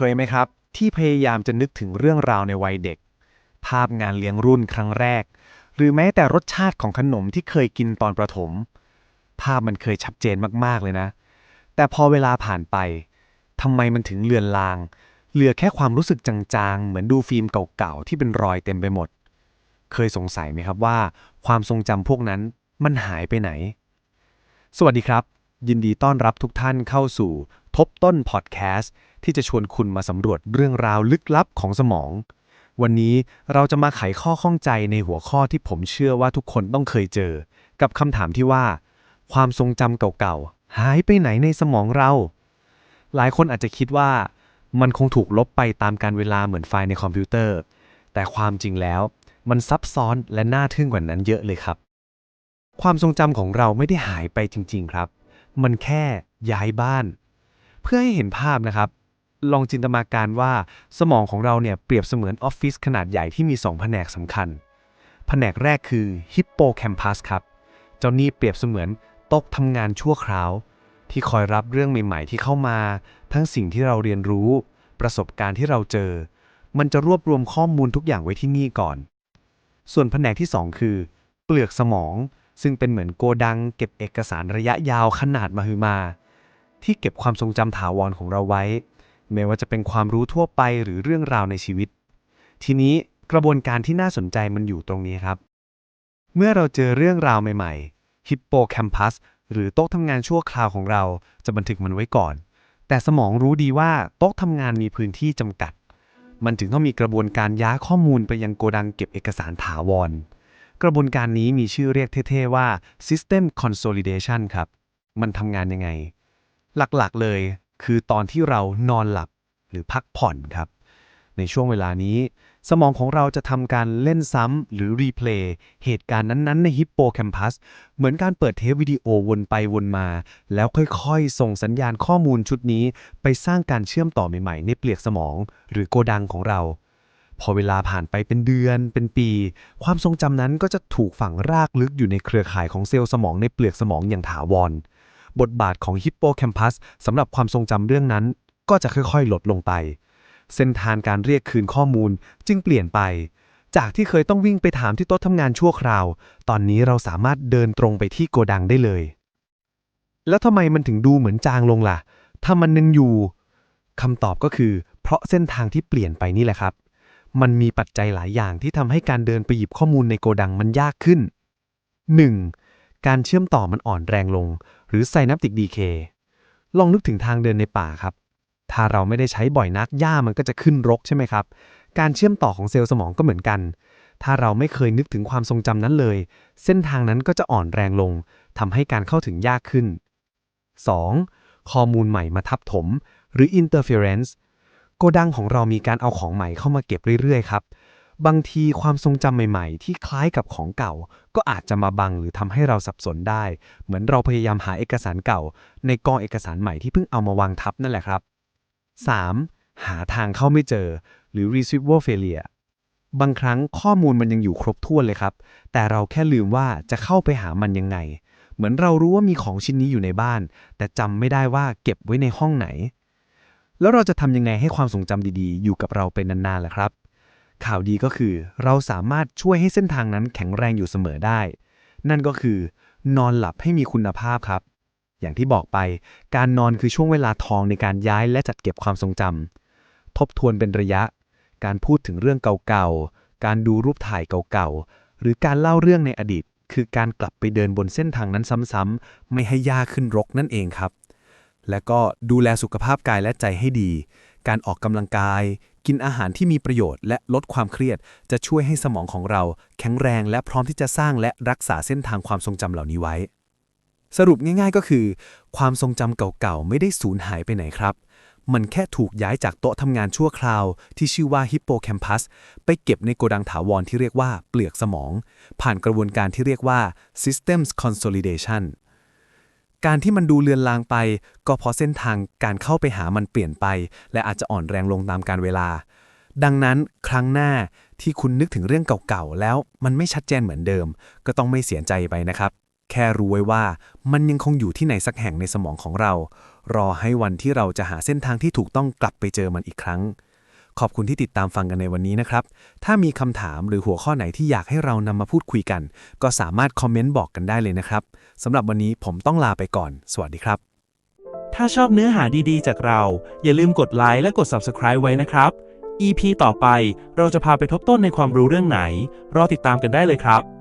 เคยไหมครับ ที่พยายามจะนึกถึงเรื่องราวในวัยเด็ก ภาพงานเลี้ยงรุ่นครั้งแรก หรือแม้แต่รสชาติของขนมที่เคยกินตอนประถม ภาพมันเคยชัดเจนมากๆเลยนะ แต่พอเวลาผ่านไปทำไมมันถึงเลือนลาง เหลือแค่ความรู้สึกจางๆ เหมือนดูฟิล์มเก่าๆที่เป็นรอยเต็มไปหมด เคยสงสัยไหมครับว่า ความทรงจำพวกนั้นมันหายไปไหน สวัสดีครับ ยินดีต้อนรับทุกท่านเข้าสู่ทบต้นพอดแคสต์ ที่จะชวนคุณมาสำรวจเรื่องราวลึกลับของสมอง วันนี้เราจะมาไขข้อข้องใจในหัวข้อที่ผมเชื่อว่าทุกคนต้องเคยเจอ กับคำถามที่ว่า ความทรงจำเก่าๆ หายไปไหนในสมองเรา หลายคนอาจจะคิดว่ามันคงถูกลบไปตามการเวลาเหมือนไฟล์ในคอมพิวเตอร์ แต่ความจริงแล้วมันซับซ้อนและน่าทึ่งกว่านั้นเยอะเลยครับ ความทรงจำของเราไม่ได้หายไปจริง ๆ ครับ มันแค่ย้ายบ้าน เพื่อให้เห็นภาพนะครับ ลองจินตนาการว่าสมองของเราเนี่ยเปรียบเสมือนออฟฟิศขนาดใหญ่ที่มี 2 แผนกสำคัญ แผนกแรกคือฮิปโปแคมปัสครับ เจ้านี่เปรียบเสมือนโต๊ะทำงานชั่วคราว ที่คอยรับเรื่องใหม่ ๆ ที่เข้ามา ทั้งสิ่งที่เราเรียนรู้ ประสบการณ์ที่เราเจอ มันจะรวบรวมข้อมูลทุกอย่างไว้ที่นี่ก่อน ส่วนแผนกที่ 2 คือ เปลือกสมอง ซึ่งเป็นเหมือนโกดัง เก็บเอกสารระยะยาวขนาดมหึมา ที่เก็บความทรงจำถาวรของเราไว้ ไม่ว่าจะเป็นความรู้ทั่วไปหรือเรื่องราวในชีวิต ทีนี้กระบวนการที่น่าสนใจมันอยู่ตรงนี้ครับ เมื่อเราเจอเรื่องราวใหม่ๆฮิปโปแคมปัสหรือโต๊ะทำงานชั่วคราวของเราจะบันทึกมันไว้ก่อน แต่สมองรู้ดีว่าโต๊ะทำงานมีพื้นที่จำกัด มันถึงต้องมีกระบวนการย้ายข้อมูลไปยังโกดังเก็บเอกสารถาวร กระบวนการนี้มีชื่อเรียกเท่ๆว่า System Consolidation ครับ มันทำงานยังไง หลักๆเลย คือตอนที่เรานอนหลับหรือพักผ่อนครับ ในช่วงเวลานี้ สมองของเราจะทำการเล่นซ้ำหรือรีเพลย์เหตุการณ์นั้นๆ ในฮิปโปแคมปัส เหมือนการเปิดเทปวิดีโอวนไปวนมา แล้วค่อยๆ ส่งสัญญาณข้อมูลชุดนี้ ไปสร้างการเชื่อมต่อใหม่ๆ ในเปลือกสมอง หรือโกดังของเรา พอเวลาผ่านไปเป็นเดือน เป็นปี ความทรงจำนั้นก็จะถูกฝังรากลึกอยู่ในเครือข่ายของเซลล์สมองในเปลือกสมองอย่างถาวร บทบาทของฮิปโปแคมปัสสำหรับความทรงจำเรื่องนั้น ก็จะค่อยๆ ลดลงไป เส้นทางการเรียกคืนข้อมูลจึงเปลี่ยนไป จากที่เคยต้องวิ่งไปถามที่โต๊ะทำงานชั่วคราว ตอนนี้เราสามารถเดินตรงไปที่โกดังได้เลย แล้วทำไมมันถึงดูเหมือนจางลงล่ะ ถ้ามันยังอยู่คำตอบก็คือ เพราะเส้นทางที่เปลี่ยนไปนี่แหละครับ มันมีปัจจัยหลายอย่างที่ทำให้การเดินไปหยิบข้อมูลในโกดังมันยากขึ้น 1. การเชื่อมต่อมันอ่อนแรงลง หรือไซนัปติกดีเคลองนึกถึงทางเดินในป่าครับ ถ้าเราไม่ได้ใช้บ่อยนักหญ้ามันก็จะขึ้นรกใช่ไหมครับ การเชื่อมต่อของเซลล์สมองก็เหมือนกัน ถ้าเราไม่เคยนึกถึงความทรงจำนั้นเลย เส้นทางนั้นก็จะอ่อนแรงลงทำให้การเข้าถึงยากขึ้น 2. ข้อมูลใหม่มาทับถม หรือ interference โกดังของเรามีการเอาของใหม่เข้ามาเก็บเรื่อยๆครับ บางทีความทรงจำใหม่ๆ ที่คล้ายกับของเก่า ก็อาจจะมาบังหรือทำให้เราสับสนได้ เหมือนเราพยายามหาเอกสารเก่า ในกองเอกสารใหม่ที่เพิ่งเอามาวางทับนั่นแหละครับ 3. หาทางเข้าไม่เจอ หรือ retrieval failure บางครั้งข้อมูลมันยังอยู่ครบถ้วนเลยครับ แต่เราแค่ลืมว่าจะเข้าไปหามันยังไง เหมือนเรารู้ว่ามีของชิ้นนี้อยู่ในบ้าน แต่จำไม่ได้ว่าเก็บไว้ในห้องไหน แล้วเราจะทำยังไงให้ความทรงจำดีๆ อยู่กับเราไปนานๆล่ะครับ ข่าวดีก็คือ เราสามารถช่วยให้เส้นทางนั้นแข็งแรงอยู่เสมอได้ นั่นก็คือ นอนหลับให้มีคุณภาพครับ อย่างที่บอกไป การนอนคือช่วงเวลาทองในการย้ายและจัดเก็บความทรงจำทบทวนเป็นระยะ การพูดถึงเรื่องเก่าๆ การดูรูปถ่ายเก่าๆ หรือการเล่าเรื่องในอดีต คือการกลับไปเดินบนเส้นทางนั้นซ้ำๆไม่ให้ยากขึ้นรกนั่นเองครับ และก็ดูแลสุขภาพกายและใจให้ดี การออกกำลังกาย กินอาหารที่มีประโยชน์ และลดความเครียด จะช่วยให้สมองของเราแข็งแรงและพร้อมที่จะสร้างและรักษาเส้นทางความทรงจำเหล่านี้ไว้ สรุปง่ายๆก็คือ ความทรงจำเก่าๆ ไม่ได้สูญหายไปไหนครับ มันแค่ถูกย้ายจากโต๊ะทำงานชั่วคราว ที่ชื่อว่าฮิปโปแคมปัสไปเก็บในโกดังถาวรที่เรียกว่าเปลือกสมอง ผ่านกระบวนการที่เรียกว่า systems consolidation การที่มันดูเลือนลางไป ก็เพราะเส้นทางการเข้าไปหามันเปลี่ยนไป และอาจจะอ่อนแรงลงตามการเวลา ดังนั้นครั้งหน้าที่คุณนึกถึงเรื่องเก่าๆแล้วมันไม่ชัดเจนเหมือนเดิม ก็ต้องไม่เสียใจไปนะครับ แค่รู้ไว้ว่ามันยังคงอยู่ที่ไหนสักแห่งในสมองของเรา รอให้วันที่เราจะหาเส้นทางที่ถูกต้องกลับไปเจอมันอีกครั้ง ขอบคุณที่ติดตามฟังกันในวันนี้นะครับ ถ้ามีคำถามหรือหัวข้อไหนที่อยากให้เรานำมาพูดคุยกัน ก็สามารถคอมเมนต์บอกกันได้เลยนะครับสำหรับวันนี้ผมต้องลาไปก่อน สวัสดีครับ ถ้าชอบเนื้อหาดีๆ จากเรา อย่าลืมกดไลค์และกด Subscribe ไว้นะครับ EP ต่อไปเราจะพาไปทบต้นในความรู้เรื่องไหน รอติดตามกันได้เลยครับ